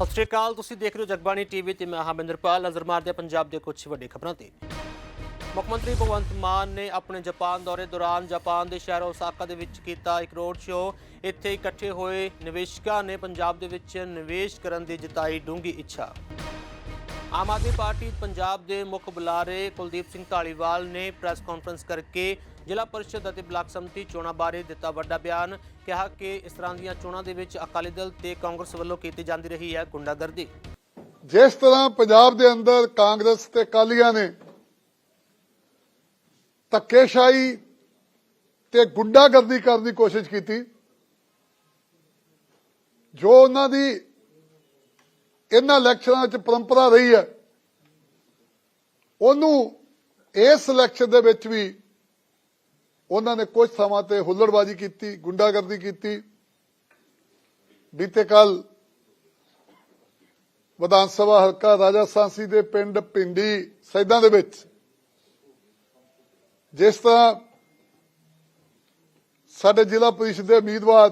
ਸਤਿ ਸ਼੍ਰੀ ਅਕਾਲ, ਤੁਸੀਂ ਦੇਖ ਰਹੇ ਹੋ ਜਗਬਾਣੀ ਟੀਵੀ ਤੇ ਮੈਂ ਹਮਿੰਦਰਪਾਲ ਨਜ਼ਰ ਮਾਰਦੇ ਪੰਜਾਬ ਦੇ ਕੁਝ ਵੱਡੇ ਖਬਰਾਂ ਤੇ। ਮੁੱਖ ਮੰਤਰੀ ਭਗਵੰਤ ਮਾਨ ਨੇ ਆਪਣੇ ਜਾਪਾਨ ਦੌਰੇ ਦੌਰਾਨ ਜਾਪਾਨ ਦੇ ਸ਼ਹਿਰ ਓਸਾਕਾ ਦੇ ਵਿੱਚ ਕੀਤਾ ਇੱਕ ਰੋਡ ਸ਼ੋਅ। ਇੱਥੇ ਇਕੱਠੇ ਹੋਏ ਨਿਵੇਸ਼ਕਾਂ ਨੇ ਪੰਜਾਬ ਦੇ ਵਿੱਚ ਨਿਵੇਸ਼ ਕਰਨ ਦੀ ਜਤਾਈ ਡੂੰਘੀ ਇੱਛਾ। ਆਮ ਆਦਮੀ ਪਾਰਟੀ ਪੰਜਾਬ ਦੇ ਮੁੱਖ ਬੁਲਾਰੇ ਕੁਲਦੀਪ ਸਿੰਘ ਢਾਲੀਵਾਲ ਨੇ ਪ੍ਰੈਸ ਕਾਨਫਰੰਸ ਕਰਕੇ ਜ਼ਿਲ੍ਹਾ ਪਰਿਸ਼ਦ ਅਤੇ ਬਲਾਕ ਸੰਮਤੀ ਚੋਣਾਂ ਬਾਰੇ ਦਿੱਤਾ ਵੱਡਾ ਬਿਆਨ, ਕਿਹਾ ਕਿ ਇਸ ਤਰ੍ਹਾਂ ਦੀਆਂ ਚੋਣਾਂ ਦੇ ਵਿੱਚ ਅਕਾਲੀ ਦਲ ਤੇ ਕਾਂਗਰਸ ਵੱਲੋਂ ਕੀਤੀ ਜਾਂਦੀ ਰਹੀ ਹੈ ਗੁੰਡਾਗਰਦੀ। ਜਿਸ ਤਰ੍ਹਾਂ ਪੰਜਾਬ ਦੇ ਅੰਦਰ ਕਾਂਗਰਸ ਤੇ ਕਾਲੀਆਂ ਨੇ ਧੱਕੇਸ਼ਾਹੀ ਤੇ ਗੁੰਡਾਗਰਦੀ ਕਰਨ ਦੀ ਕੋਸ਼ਿਸ਼ ਕੀਤੀ, ਜੋ ਉਹਨਾਂ ਦੀ ਇਹਨਾਂ ਇਲੈਕਸ਼ਨਾਂ ਵਿੱਚ ਪਰੰਪਰਾ ਰਹੀ ਹੈ, ਉਹਨੂੰ ਇਸ ਇਲੈਕਸ਼ਨ ਦੇ ਵਿੱਚ ਵੀ ਉਹਨਾਂ ਨੇ ਕੁਝ ਸਮਾਂ ਤੇ ਹੁੱਲੜਬਾਜ਼ੀ ਕੀਤੀ, ਗੁੰਡਾਗਰਦੀ ਕੀਤੀ। ਬੀਤੇ ਕੱਲ ਵਿਧਾਨ ਸਭਾ ਹਲਕਾ ਰਾਜਾ ਸਾਂਸੀ ਦੇ ਪਿੰਡ ਪਿੰਡੀ ਸੈਦਾਂ ਦੇ ਵਿੱਚ ਜਿਸ ਤਰ੍ਹਾਂ ਸਾਡੇ ਜ਼ਿਲ੍ਹਾ ਪ੍ਰੀਸ਼ਦ ਦੇ ਉਮੀਦਵਾਰ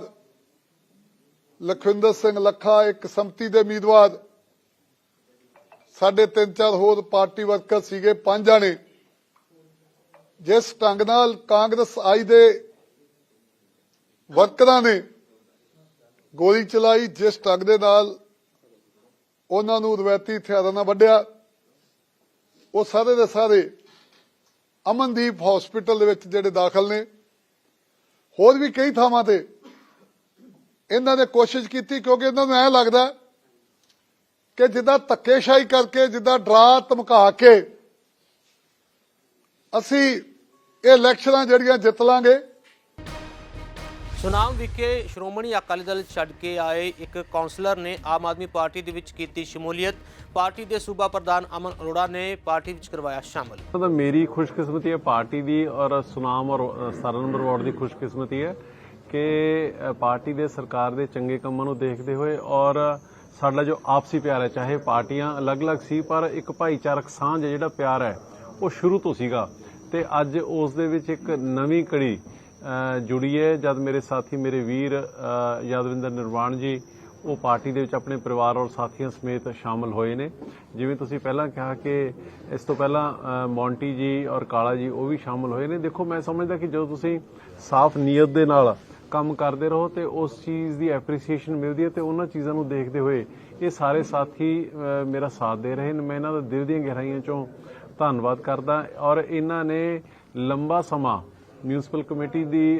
ਲਖਵਿੰਦਰ ਸਿੰਘ ਲੱਖਾ, ਇੱਕ ਸੰਮਤੀ ਦੇ ਉਮੀਦਵਾਰ, ਸਾਡੇ ਤਿੰਨ ਚਾਰ ਹੋਰ ਪਾਰਟੀ ਵਰਕਰ ਸੀਗੇ, ਪੰਜ ਜਾਣੇ। ਜਿਸ ਢੰਗ ਨਾਲ ਕਾਂਗਰਸ ਆਈ ਦੇ ਵਰਕਰਾਂ ਨੇ ਗੋਲੀ ਚਲਾਈ, ਜਿਸ ਢੰਗ ਦੇ ਨਾਲ ਉਹਨਾਂ ਨੂੰ ਰਵਾਇਤੀ ਹਥਿਆਰਾਂ ਨਾਲ ਵੱਢਿਆ, ਉਹ ਸਾਰੇ ਦੇ ਸਾਰੇ ਅਮਨਦੀਪ ਹਸਪੀਟਲ ਦੇ ਵਿੱਚ ਜਿਹੜੇ ਦਾਖਲ ਨੇ। ਹੋਰ ਵੀ ਕਈ ਥਾਵਾਂ ਤੇ ਇਹਨਾਂ ਨੇ ਕੋਸ਼ਿਸ਼ ਕੀਤੀ, ਕਿਉਂਕਿ ਇਹਨਾਂ ਨੂੰ ਐ ਲੱਗਦਾ ਕਿ ਜਿੱਦਾਂ ਧੱਕੇਸ਼ਾਹੀ ਕਰਕੇ, ਜਿੱਦਾਂ ਡਰਾ ਧਮਕਾ ਕੇ ਅਸੀਂ ਇਹ ਇਲੈਕਸ਼ਨਾਂ ਜਿਹੜੀਆਂ ਜਿੱਤ ਲਾਂਗੇ। ਸੁਨਾਮ ਵਿਖੇ ਸ਼੍ਰੋਮਣੀ ਅਕਾਲੀ ਦਲ ਛੱਡ ਕੇ ਆਏ ਇੱਕ ਕਾਉਂਸਲਰ ਨੇ ਆਮ ਆਦਮੀ ਪਾਰਟੀ ਦੇ ਵਿੱਚ ਕੀਤੀ ਸ਼ਮੂਲੀਅਤ। ਪਾਰਟੀ ਦੇ ਸੂਬਾ ਪ੍ਰਧਾਨ ਅਮਨ ਅਰੋੜਾ ਨੇ ਪਾਰਟੀ ਵਿੱਚ ਕਰਵਾਇਆ ਸ਼ਾਮਲ। ਤਾਂ ਮੇਰੀ ਖੁਸ਼ਕਿਸਮਤੀ ਹੈ ਪਾਰਟੀ ਦੀ ਔਰ ਸੁਨਾਮ ਔਰ 17 ਨੰਬਰ ਵਾਰਡ ਦੀ ਖੁਸ਼ਕਿਸਮਤੀ ਹੈ ਕਿ ਪਾਰਟੀ ਦੇ ਸਰਕਾਰ ਦੇ ਚੰਗੇ ਕੰਮਾਂ ਨੂੰ ਦੇਖਦੇ ਹੋਏ ਔਰ ਸਾਡਾ ਜੋ ਆਪਸੀ ਪਿਆਰ ਹੈ ਚਾਹੇ ਪਾਰਟੀਆਂ ਅਲੱਗ-ਅਲੱਗ ਸੀ ਪਰ ਇੱਕ ਭਾਈਚਾਰਕ ਸਾਂਝ ਹੈ ਜਿਹੜਾ ਪਿਆਰ ਹੈ ਉਹ ਸ਼ੁਰੂ ਤੋਂ ਸੀਗਾ ਤੇ ਅੱਜ ਉਸ ਦੇ ਵਿੱਚ ਇੱਕ ਨਵੀਂ ਕੜੀ ਜੁੜੀ ਹੈ। ਜਦ ਮੇਰੇ ਸਾਥੀ ਮੇਰੇ ਵੀਰ ਯਾਦਵਿੰਦਰ ਨਿਰਵਾਣ ਜੀ ਉਹ ਪਾਰਟੀ ਦੇ ਵਿੱਚ ਆਪਣੇ ਪਰਿਵਾਰ ਔਰ ਸਾਥੀਆਂ ਸਮੇਤ ਸ਼ਾਮਲ ਹੋਏ ਨੇ। ਜਿਵੇਂ ਤੁਸੀਂ ਪਹਿਲਾਂ ਕਿਹਾ ਕਿ ਇਸ ਤੋਂ ਪਹਿਲਾਂ ਅ, ਮੌਂਟੀ ਜੀ ਔਰ ਕਾਲਾ ਜੀ ਉਹ ਵੀ ਸ਼ਾਮਲ ਹੋਏ ਨੇ। ਦੇਖੋ ਮੈਂ ਸਮਝਦਾ ਕਿ ਜਦੋਂ ਤੁਸੀਂ ਸਾਫ਼ ਨੀਅਤ ਦੇ ਨਾਲ ਕੰਮ ਕਰਦੇ ਰਹੋ ਤੇ ਉਸ ਚੀਜ਼ ਦੀ ਐਪਰੀਸੀਏਸ਼ਨ ਮਿਲਦੀ ਹੈ ਤੇ ਉਹਨਾਂ ਚੀਜ਼ਾਂ ਨੂੰ ਦੇਖਦੇ ਹੋਏ ਇਹ ਸਾਰੇ ਸਾਥੀ ਮੇਰਾ ਸਾਥ ਦੇ ਰਹੇ ਨੇ। ਮੈਂ ਇਹਨਾਂ ਦਾ ਦਿਲ ਦੀਆਂ ਗਹਿਰਾਈਆਂ ਚੋਂ ਧੰਨਵਾਦ ਕਰਦਾ ਔਰ ਇਹਨਾਂ ਨੇ ਲੰਬਾ ਸਮਾਂ ਮਿਊਨਿਸਪਲ ਕਮੇਟੀ ਦੀ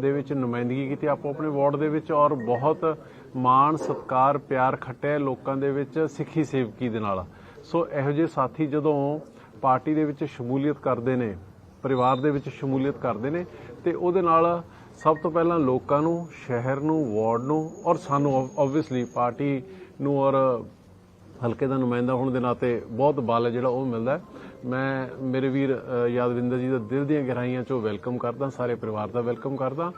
ਦੇ ਵਿੱਚ ਨੁਮਾਇੰਦਗੀ ਕੀਤੀ, ਆਪੋ ਆਪਣੇ ਵਾਰਡ ਦੇ ਵਿੱਚ ਔਰ ਬਹੁਤ ਮਾਣ, ਸਤਕਾਰ, ਪਿਆਰ ਖੱਟਿਆ ਲੋਕਾਂ ਦੇ ਵਿੱਚ ਸਿੱਖੀ ਸੇਵਕੀ ਦੇ ਨਾਲ। ਸੋ ਇਹੋ ਜਿਹੇ ਸਾਥੀ ਜਦੋਂ ਪਾਰਟੀ ਦੇ ਵਿੱਚ ਸ਼ਮੂਲੀਅਤ ਕਰਦੇ ਨੇ, ਪਰਿਵਾਰ ਦੇ ਵਿੱਚ ਸ਼ਮੂਲੀਅਤ ਕਰਦੇ ਨੇ, ਤੇ ਉਹਦੇ ਨਾਲ ਸਭ ਤੋਂ ਪਹਿਲਾਂ ਲੋਕਾਂ ਨੂੰ, ਸ਼ਹਿਰ ਨੂੰ, ਵਾਰਡ ਨੂੰ ਔਰ ਸਾਨੂੰ ਆਬਵੀਅਸਲੀ ਪਾਰਟੀ ਨੂੰ ਔਰ ਹਲਕੇ ਦਾ ਨੁਮਾਇੰਦਾ ਹੋਣ ਦੇ ਨਾਤੇ ਬਹੁਤ ਬਲ ਹੈ ਜਿਹੜਾ ਉਹ ਮਿਲਦਾ। ਮੈਂ ਮੇਰੇ ਵੀਰ ਯਾਦਵਿੰਦਰ ਜੀ ਦਾ ਦਿਲ ਦੀਆਂ ਗਹਿਰਾਈਆਂ ਚੋਂ ਵੈਲਕਮ ਕਰਦਾ ਸਾਰੇ ਪਰਿਵਾਰ ਦਾ ਵੈਲਕਮ ਕਰਦਾ।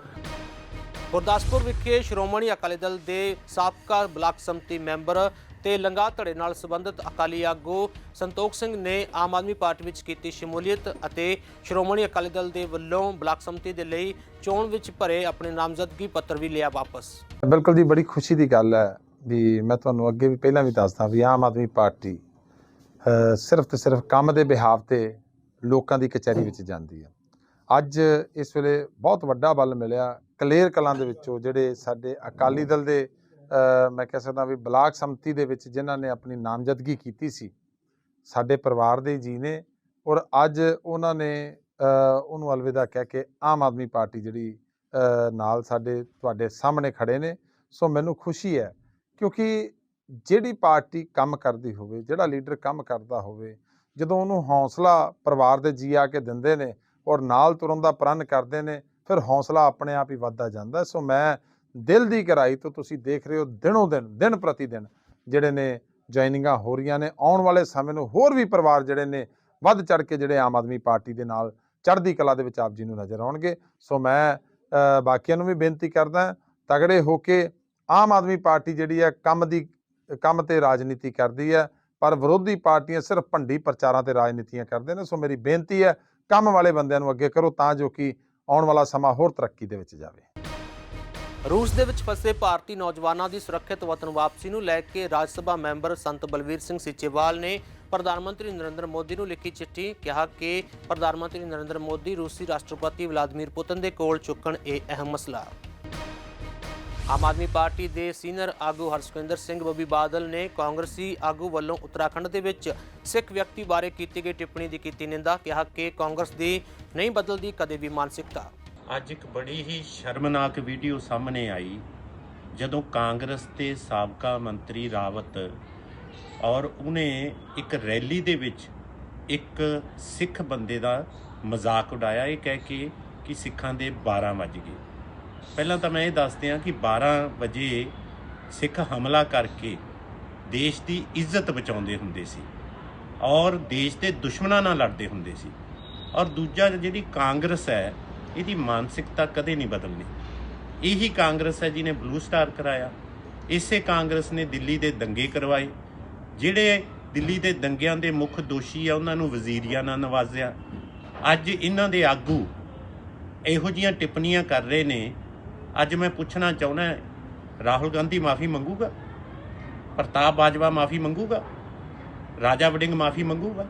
ਗੁਰਦਾਸਪੁਰ ਵਿਖੇ ਸ਼੍ਰੋਮਣੀ ਅਕਾਲੀ ਦਲ ਦੇ ਸਾਬਕਾ ਬਲਾਕ ਸੰਮਤੀ ਮੈਂਬਰ ਤੇ ਲੰਗਾ ਧੜੇ ਨਾਲ ਸੰਬੰਧਿਤ ਅਕਾਲੀ ਆਗੂ ਸੰਤੋਖ ਸਿੰਘ ਨੇ ਆਮ ਆਦਮੀ ਪਾਰਟੀ ਵਿੱਚ ਕੀਤੀ ਸ਼ਮੂਲੀਅਤ ਅਤੇ ਸ਼੍ਰੋਮਣੀ ਅਕਾਲੀ ਦਲ ਦੇ ਵੱਲੋਂ ਬਲਾਕ ਸੰਮਤੀ ਦੇ ਲਈ ਚੋਣ ਵਿੱਚ ਭਰੇ ਆਪਣੇ ਨਾਮਜ਼ਦਗੀ ਪੱਤਰ ਵੀ ਲਿਆ ਵਾਪਸ। ਬਿਲਕੁਲ ਜੀ ਬੜੀ ਖੁਸ਼ੀ ਦੀ ਗੱਲ ਹੈ। ਵੀ ਮੈਂ ਤੁਹਾਨੂੰ ਅੱਗੇ ਵੀ ਪਹਿਲਾਂ ਵੀ ਦੱਸਦਾ ਵੀ ਆਮ ਆਦਮੀ ਪਾਰਟੀ ਸਿਰਫ ਤੇ ਸਿਰਫ ਕੰਮ ਦੇ ਬਿਹਾਵ ਤੇ ਲੋਕਾਂ ਦੀ ਕਚਹਿਰੀ ਵਿੱਚ ਜਾਂਦੀ ਹੈ। ਅੱਜ ਇਸ ਵੇਲੇ ਬਹੁਤ ਵੱਡਾ ਬਲ ਮਿਲਿਆ ਕਲੇਰ ਕਲਾਂ ਦੇ ਵਿੱਚੋਂ ਜਿਹੜੇ ਸਾਡੇ ਅਕਾਲੀ ਦਲ ਦੇ ਮੈਂ ਕਹਿ ਸਕਦਾ ਵੀ ਬਲਾਕ ਸੰਮਤੀ ਦੇ ਵਿੱਚ ਜਿਨ੍ਹਾਂ ਨੇ ਆਪਣੀ ਨਾਮਜ਼ਦਗੀ ਕੀਤੀ ਸੀ, ਸਾਡੇ ਪਰਿਵਾਰ ਦੇ ਜੀ ਨੇ ਔਰ ਅੱਜ ਉਹਨਾਂ ਨੇ ਉਹਨੂੰ ਅਲਵਿਦਾ ਕਹਿ ਕੇ ਆਮ ਆਦਮੀ ਪਾਰਟੀ ਜਿਹੜੀ ਨਾਲ ਸਾਡੇ ਤੁਹਾਡੇ ਸਾਹਮਣੇ ਖੜੇ ਨੇ। ਸੋ ਮੈਨੂੰ ਖੁਸ਼ੀ ਹੈ ਕਿਉਂਕਿ ਜਿਹੜੀ ਪਾਰਟੀ ਕੰਮ ਕਰਦੀ ਹੋਵੇ, ਜਿਹੜਾ ਲੀਡਰ ਕੰਮ ਕਰਦਾ ਹੋਵੇ, ਜਦੋਂ ਉਹਨੂੰ ਹੌਸਲਾ ਪਰਿਵਾਰ ਦੇ ਜੀ ਆ ਕੇ ਦਿੰਦੇ ਨੇ ਔਰ ਨਾਲ ਤੁਰਨ ਦਾ ਪ੍ਰਣ ਕਰਦੇ ਨੇ, ਫਿਰ ਹੌਸਲਾ ਆਪਣੇ ਆਪ ਹੀ ਵੱਧਦਾ ਜਾਂਦਾ। ਸੋ ਮੈਂ ਦਿਲ ਦੀ ਗਹਿਰਾਈ ਤੋਂ ਤੁਸੀਂ ਦੇਖ ਰਹੇ ਹੋ ਦਿਨੋਂ ਦਿਨ ਦਿਨ ਪ੍ਰਤੀ ਦਿਨ ਜਿਹੜੇ ਨੇ ਜੁਆਇਨਿੰਗਾਂ ਹੋ ਰਹੀਆਂ ਨੇ। ਆਉਣ ਵਾਲੇ ਸਮੇਂ ਨੂੰ ਹੋਰ ਵੀ ਪਰਿਵਾਰ ਜਿਹੜੇ ਨੇ ਵੱਧ ਚੜ ਕੇ ਜਿਹੜੇ ਆਮ ਆਦਮੀ ਪਾਰਟੀ ਦੇ ਨਾਲ ਚੜ੍ਹਦੀ ਕਲਾ ਦੇ ਵਿੱਚ ਆਪ ਜੀ ਨੂੰ ਨਜ਼ਰ ਆਉਣਗੇ। ਸੋ ਮੈਂ ਬਾਕੀਆਂ ਨੂੰ ਵੀ ਬੇਨਤੀ ਕਰਦਾ, ਤਗੜੇ ਹੋ ਕੇ ਆਮ ਆਦਮੀ ਪਾਰਟੀ ਜਿਹੜੀ ਹੈ ਕੰਮ ਦੀ, ਕੰਮ ਤੇ ਰਾਜਨੀਤੀ ਕਰਦੀ ਹੈ, ਪਰ ਵਿਰੋਧੀ ਪਾਰਟੀਆਂ ਸਿਰਫ ਭੰਡੀ ਪ੍ਰਚਾਰਾਂ ਤੇ ਰਾਜਨੀਤੀਆਂ ਕਰਦੇ ਨੇ, ਸੋ ਮੇਰੀ ਬੇਨਤੀ ਹੈ ਕੰਮ ਵਾਲੇ ਬੰਦਿਆਂ ਨੂੰ ਅੱਗੇ ਕਰੋ ਤਾਂ ਜੋ ਕਿ ਆਉਣ ਵਾਲਾ ਸਮਾਂ ਹੋਰ ਤਰੱਕੀ ਦੇ ਵਿੱਚ ਜਾਵੇ। ਰੂਸ ਦੇ ਵਿੱਚ ਫਸੇ ਭਾਰਤੀ ਨੌਜਵਾਨਾਂ ਦੀ ਸੁਰੱਖਿਅਤ ਵਤਨ ਵਾਪਸੀ ਨੂੰ ਲੈ ਕੇ ਰਾਜ ਸਭਾ ਮੈਂਬਰ ਸੰਤ ਬਲਵੀਰ ਸਿੰਘ ਸੀਚੇਵਾਲ ਨੇ ਪ੍ਰਧਾਨ ਮੰਤਰੀ ਨਰਿੰਦਰ ਮੋਦੀ ਨੂੰ ਲਿਖੀ ਚਿੱਠੀ ਕਿਹਾ ਕਿ ਪ੍ਰਧਾਨ ਮੰਤਰੀ ਨਰਿੰਦਰ ਮੋਦੀ ਰੂਸੀ ਰਾਸ਼ਟਰਪਤੀ ਵਲਾਦੀਮੀਰ ਪੁਤਿਨ ਦੇ ਕੋਲ ਚੁੱਕਣ ਇਹ ਅਹਿਮ ਮਸਲਾ। ਆਮ ਆਦਮੀ ਪਾਰਟੀ ਦੇ ਸੀਨੀਅਰ ਆਗੂ ਹਰਸਿਕੰਦਰ ਸਿੰਘ ਬੱਬੀ ਬਾਦਲ ਨੇ ਕਾਂਗਰਸੀ ਆਗੂ ਵੱਲੋਂ ਉੱਤਰਾਖੰਡ ਦੇ ਵਿੱਚ ਸਿੱਖ ਵਿਅਕਤੀ ਬਾਰੇ ਕੀਤੀ ਗਈ ਟਿੱਪਣੀ ਦੀ ਕੀਤੀ ਨਿੰਦਾ, ਕਿਹਾ ਕਿ ਕਾਂਗਰਸ ਦੀ ਨਹੀਂ ਬਦਲਦੀ ਕਦੇ ਵੀ ਮਾਨਸਿਕਤਾ। ਅੱਜ ਇੱਕ ਬੜੀ ਹੀ ਸ਼ਰਮਨਾਕ ਵੀਡੀਓ ਸਾਹਮਣੇ ਆਈ, ਜਦੋਂ ਕਾਂਗਰਸ ਦੇ ਸਾਬਕਾ ਮੰਤਰੀ ਰਾਵਤ ਔਰ ਉਹਨੇ ਇੱਕ ਰੈਲੀ ਦੇ ਵਿੱਚ ਇੱਕ ਸਿੱਖ ਬੰਦੇ ਦਾ ਮਜ਼ਾਕ ਉਡਾਇਆ। ਇਹ ਕਹਿ ਕੇ ਕਿ ਸਿੱਖਾਂ ਦੇ 12 ਵੱਜ ਗਏ। ਪਹਿਲਾਂ ਤਾਂ ਮੈਂ ਇਹ ਦੱਸ ਦਿਆਂ ਕਿ 12 ਵਜੇ ਸਿੱਖ ਹਮਲਾ ਕਰਕੇ ਦੇਸ਼ ਦੀ ਇੱਜ਼ਤ ਬਚਾਉਂਦੇ ਹੁੰਦੇ ਸੀ ਔਰ ਦੇਸ਼ ਦੇ ਦੁਸ਼ਮਣਾਂ ਨਾਲ ਲੜਦੇ ਹੁੰਦੇ ਸੀ। ਔਰ ਦੂਜਾ ਜਿਹੜੀ ਕਾਂਗਰਸ ਹੈ, ਇਹਦੀ ਮਾਨਸਿਕਤਾ ਕਦੇ ਨਹੀਂ ਬਦਲਣੀ। ਇਹੀ ਕਾਂਗਰਸ ਹੈ ਜਿਹਨੇ ਬਲੂ ਸਟਾਰ ਕਰਾਇਆ। ਇਸੇ ਕਾਂਗਰਸ ਨੇ ਦਿੱਲੀ ਦੇ ਦੰਗੇ ਕਰਵਾਏ, ਜਿਹੜੇ ਦਿੱਲੀ ਦੇ ਦੰਗਿਆਂ ਦੇ ਮੁੱਖ ਦੋਸ਼ੀ ਆ, ਉਹਨਾਂ ਨੂੰ ਵਜ਼ੀਰੀਆਂ ਨਾਲ ਨਵਾਜ਼ਿਆ। ਅੱਜ ਇਹਨਾਂ ਦੇ ਆਗੂ ਇਹੋ ਜੀਆਂ ਟਿੱਪਣੀਆਂ ਕਰ ਰਹੇ ਨੇ ਅੱਜ ਮੈਂ ਪੁੱਛਣਾ ਚਾਹੁੰਦਾ ਰਾਹੁਲ ਗਾਂਧੀ ਮਾਫੀ ਮੰਗੂਗਾ? ਪ੍ਰਤਾਪ ਬਾਜਵਾ ਮਾਫੀ ਮੰਗੂਗਾ? ਰਾਜਾ ਵੜਿੰਗ ਮਾਫੀ ਮੰਗੂਗਾ?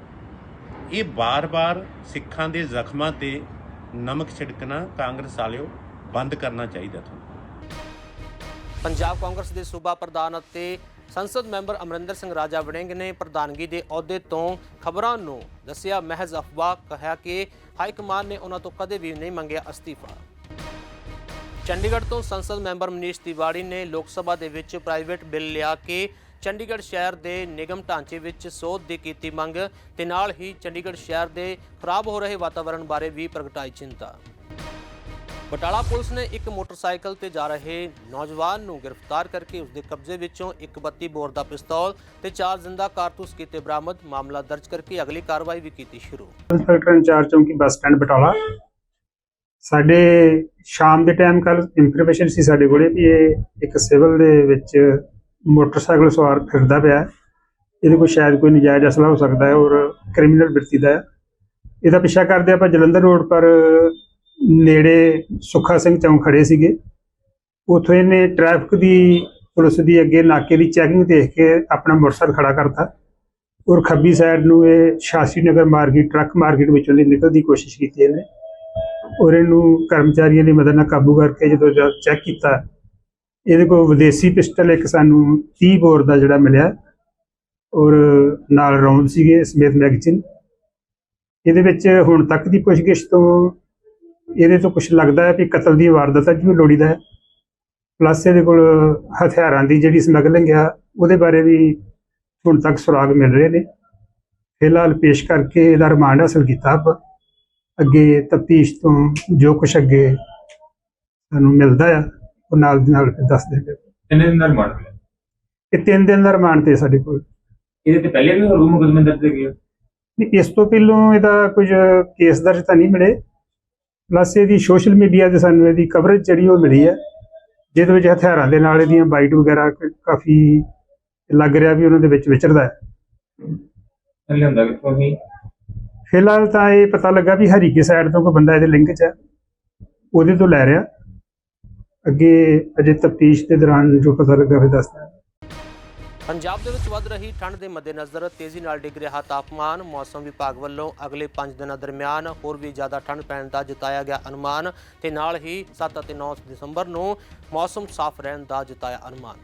ਇਹ ਬਾਰ-ਬਾਰ ਸਿੱਖਾਂ ਦੇ ਜ਼ਖਮਾਂ ਤੇ ਨਮਕ ਛਿੜਕਣਾ ਕਾਂਗਰਸ ਵਾਲਿਓ ਬੰਦ ਕਰਨਾ ਚਾਹੀਦਾ ਤੁਹਾਨੂੰ। ਪੰਜਾਬ ਕਾਂਗਰਸ ਦੇ ਸੂਬਾ ਪ੍ਰਧਾਨ ਅਤੇ ਸੰਸਦ ਮੈਂਬਰ ਅਮਰਿੰਦਰ ਸਿੰਘ ਰਾਜਾ ਵੜਿੰਗ ਨੇ ਪ੍ਰਧਾਨਗੀ ਦੇ ਅਹੁਦੇ ਤੋਂ ਖਬਰਾਂ ਨੂੰ ਦੱਸਿਆ, ਮਹਿਜ਼ ਅਫਵਾਹ, ਕਿਹਾ ਕਿ ਹਾਈ ਕਮਾਨ ਨੇ ਉਹਨਾਂ ਤੋਂ ਕਦੇ ਵੀ ਨਹੀਂ ਮੰਗਿਆ ਅਸਤੀਫਾ। ਚੰਡੀਗੜ੍ਹ ਤੋਂ ਸੰਸਦ ਮੈਂਬਰ ਮਨੀਸ਼ ਤਿਵਾੜੀ ਨੇ ਲੋਕ ਸਭਾ ਦੇ ਵਿੱਚ ਪ੍ਰਾਈਵੇਟ ਬਿੱਲ ਲਿਆ ਕੇ ਚੰਡੀਗੜ੍ਹ ਸ਼ਹਿਰ ਦੇ ਨਿਗਮ ਢਾਂਚੇ ਵਿੱਚ ਸੋਧ ਦੀ ਕੀਤੀ ਮੰਗ ਤੇ ਨਾਲ ਹੀ ਚੰਡੀਗੜ੍ਹ ਸ਼ਹਿਰ ਦੇ ਖਰਾਬ ਹੋ ਰਹੇ ਵਾਤਾਵਰਣ ਬਾਰੇ ਵੀ ਪ੍ਰਗਟਾਈ ਚਿੰਤਾ ਬਟਾਲਾ ਪੁਲਿਸ ਨੇ ਇੱਕ ਮੋਟਰਸਾਈਕਲ ਤੇ ਜਾ ਰਹੇ ਨੌਜਵਾਨ ਨੂੰ ਗ੍ਰਿਫਤਾਰ ਕਰਕੇ ਉਸ ਦੇ ਕਬਜ਼ੇ ਵਿੱਚੋਂ ਇੱਕ 32 ਬੋਰ ਦਾ ਪਿਸਤੌਲ ਤੇ ਚਾਰ ਜ਼ਿੰਦਾ ਕਾਰਤੂਸ ਕੀਤੇ ਬਰਾਮਦ ਮਾਮਲਾ ਦਰਜ ਕਰਕੇ ਅਗਲੀ ਕਾਰਵਾਈ ਵੀ ਕੀਤੀ ਸ਼ੁਰੂ ਇੰਸਪੈਕਟਰ ਇੰਚਾਰਜ ਚੌਂਕੀ ਬੱਸ ਸਟੈਂਡ ਬਟਾਲਾ ਸਾਡੇ ਸ਼ਾਮ ਦੇ ਟਾਈਮ ਕੱਲ ਇਨਫੋਰਮੇਸ਼ਨ ਸੀ ਸਾਡੇ ਕੋਲੇ ਵੀ ਇਹ ਇੱਕ ਸਿਵਲ ਦੇ ਵਿੱਚ ਮੋਟਰਸਾਈਕਲ ਸਵਾਰ ਫਿਰਦਾ ਪਿਆ ਇਹਦੇ ਕੋਲ ਸ਼ਾਇਦ ਕੋਈ ਨਜਾਇਜ਼ ਅਸਲਾ ਹੋ ਸਕਦਾ ਹੈ ਔਰ ਕ੍ਰਿਮੀਨਲ ਬਿਰਤੀ ਦਾ ਹੈ। ਇਹਦਾ ਪਿੱਛਾ ਕਰਦੇ ਆਪਾਂ ਜਲੰਧਰ ਰੋਡ ਪਰ ਨੇੜੇ ਸੁੱਖਾ ਸਿੰਘ ਚੌਂਕ ਖੜੇ ਸੀਗੇ। ਉੱਥੋਂ ਇਹਨੇ ਟ੍ਰੈਫਿਕ ਦੀ, ਪੁਲਿਸ ਦੀ ਅੱਗੇ ਨਾਕੇ ਦੀ ਚੈਕਿੰਗ ਦੇਖ ਕੇ ਆਪਣਾ ਮੋਟਰਸਾਈਕਲ ਖੜਾ ਕਰਤਾ ਔਰ ਖੱਬੀ ਸਾਈਡ ਨੂੰ ਇਹ ਸ਼ਾਸੀ ਨਗਰ ਮਾਰਕੀਟ ਟਰੱਕ ਮਾਰਕੀਟ ਵਿੱਚੋਂ ਦੀ ਨਿਕਲਣ ਦੀ ਕੋਸ਼ਿਸ਼ ਕੀਤੀ ਇਹਨੇ। ਔਰ ਇਹਨੂੰ ਕਰਮਚਾਰੀਆਂ ਦੀ ਮਦਦ ਨਾਲ ਕਾਬੂ ਕਰਕੇ ਜਦੋਂ ਚੈੱਕ ਕੀਤਾ, ਇਹਦੇ ਕੋਲ ਵਿਦੇਸ਼ੀ ਪਿਸਟਲ ਇੱਕ ਸਾਨੂੰ 30 ਬੋਰ ਦਾ ਜਿਹੜਾ ਮਿਲਿਆ ਔਰ ਨਾਲ ਰੌਂਦ ਸੀਗੇ ਸਮੇਤ ਮੈਗਜ਼ੀਨ ਇਹਦੇ ਵਿੱਚ ਹੁਣ ਤੱਕ ਦੀ ਪੁੱਛਗਿੱਛ ਤੋਂ ਇਹਦੇ ਤੋਂ ਕੁਝ ਲੱਗਦਾ ਹੈ ਕਿ ਕਤਲ ਦੀ ਵਾਰਦਾਤ ਹੈ, ਜਿਵੇਂ ਲੋੜੀਦਾ ਹੈ। ਪਲੱਸ ਇਹਦੇ ਕੋਲ ਹਥਿਆਰਾਂ ਦੀ ਜਿਹੜੀ ਸਮਗਲਿੰਗ ਆ, ਉਹਦੇ ਬਾਰੇ ਵੀ ਹੁਣ ਤੱਕ ਸੁਰਾਗ ਮਿਲ ਰਹੇ ਨੇ। ਫਿਲਹਾਲ ਪੇਸ਼ ਕਰਕੇ ਇਹਦਾ ਰਿਮਾਂਡ ਹਾਸਲ ਕੀਤਾ ਆਪਾਂ। ਅੱਗੇ ਤਫਤੀਸ਼ ਤੋਂ ਜੋ ਕੁਛ ਅੱਗੇ ਸਾਨੂੰ ਮਿਲਦਾ ਆ ਉਹ ਨਾਲ ਦੀ ਨਾਲ ਫਿਰ ਦੱਸ ਦੇਗੇ ਕਿੰਨੇ ਦਿਨ ਦਾ ਰਿਮਾਂਡ ਮਿਲਿਆ? ਇਹ ਤਿੰਨ ਦਿਨ ਦਾ ਰਿਮਾਂਡ ਤੇ ਸਾਡੇ ਕੋਲ। ਇਹਦੇ ਤੇ ਪਹਿਲੇ ਵੀ ਹੋਰ ਮੁਕਦਮੇ ਦਰਜ ਆ? ਨਹੀਂ ਇਸ ਤੋਂ ਪਹਿਲਾਂ ਇਹਦਾ ਕੁਝ ਕੇਸ ਦਰਜ ਤਾਂ ਨਹੀਂ ਮਿਲੇ। ਪਲੱਸ ਇਹਦੀ ਸੋਸ਼ਲ ਮੀਡੀਆ ਤੇ ਸਾਨੂੰ ਇਹਦੀ ਕਵਰੇਜ ਜਿਹੜੀ ਉਹ ਮਿਲੀ ਹੈ ਜਿਹਦੇ ਵਿੱਚ ਹਥਿਆਰਾਂ ਦੇ ਨਾਲ ਇਹਦੀਆਂ ਬਾਈਟ ਵਗੈਰਾ ਕਾਫੀ ਲੱਗ ਰਿਹਾ ਵੀ ਉਹਨਾਂ ਦੇ ਵਿੱਚ ਵਿਚਰਦਾ ਹੈ। ਲਿਆਂਦਾ ਕਿੱਥੋਂ ਸੀ? ਫਿਲਹਾਲ ਤਾਂ ਇਹ ਪਤਾ ਲੱਗਾ ਵੀ ਹਰੀਕੇ ਸਾਈਡ ਤੋਂ ਕੋਈ ਬੰਦਾ ਇਹਦੇ ਲਿੰਕ 'ਚ ਹੈ। ਉਹਦੇ ਤੋਂ ਲੈ ਰਿਹਾ। ਅੱਗੇ ਅਜੇ ਤਫਤੀਸ਼ ਦੇ ਦੌਰਾਨ ਜੋ ਪਤਾ ਲੱਗਾ ਫਿਰ ਦੱਸਦਾ ਪੰਜਾਬ ਦੇ ਵਿੱਚ ਵੱਧ ਰਹੀ ਠੰਡ ਦੇ ਮੱਦੇਨਜ਼ਰ ਤੇਜ਼ੀ ਨਾਲ ਡਿੱਗ ਰਿਹਾ ਤਾਪਮਾਨ। ਮੌਸਮ ਵਿਭਾਗ ਵੱਲੋਂ ਅਗਲੇ 5 ਦਿਨਾਂ ਦਰਮਿਆਨ ਹੋਰ ਵੀ ਜ਼ਿਆਦਾ ਠੰਡ ਪੈਣ ਦਾ ਜਤਾਇਆ ਗਿਆ ਅਨੁਮਾਨ ਤੇ ਨਾਲ ਹੀ 7 ਅਤੇ 9 ਦਸੰਬਰ ਨੂੰ ਮੌਸਮ ਸਾਫ਼ ਰਹਿਣ ਦਾ ਜਤਾਇਆ ਅਨੁਮਾਨ।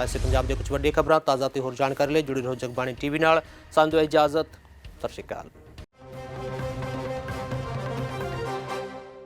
ਐਸੇ ਪੰਜਾਬ ਦੇ ਕੁਝ ਵੱਡੀਆਂ ਖਬਰਾਂ ਤਾਜ਼ਾ ਤੇ ਹੋਰ ਜਾਣਕਾਰੀ ਲਈ ਜੁੜੇ ਰਹੋ ਜਗਬਾਣੀ ਟੀਵੀ ਨਾਲ। ਸਾਨੂੰ ਦਿਓ ਇਜਾਜ਼ਤ। ਸਤਿ ਸ਼੍ਰੀ ਅਕਾਲ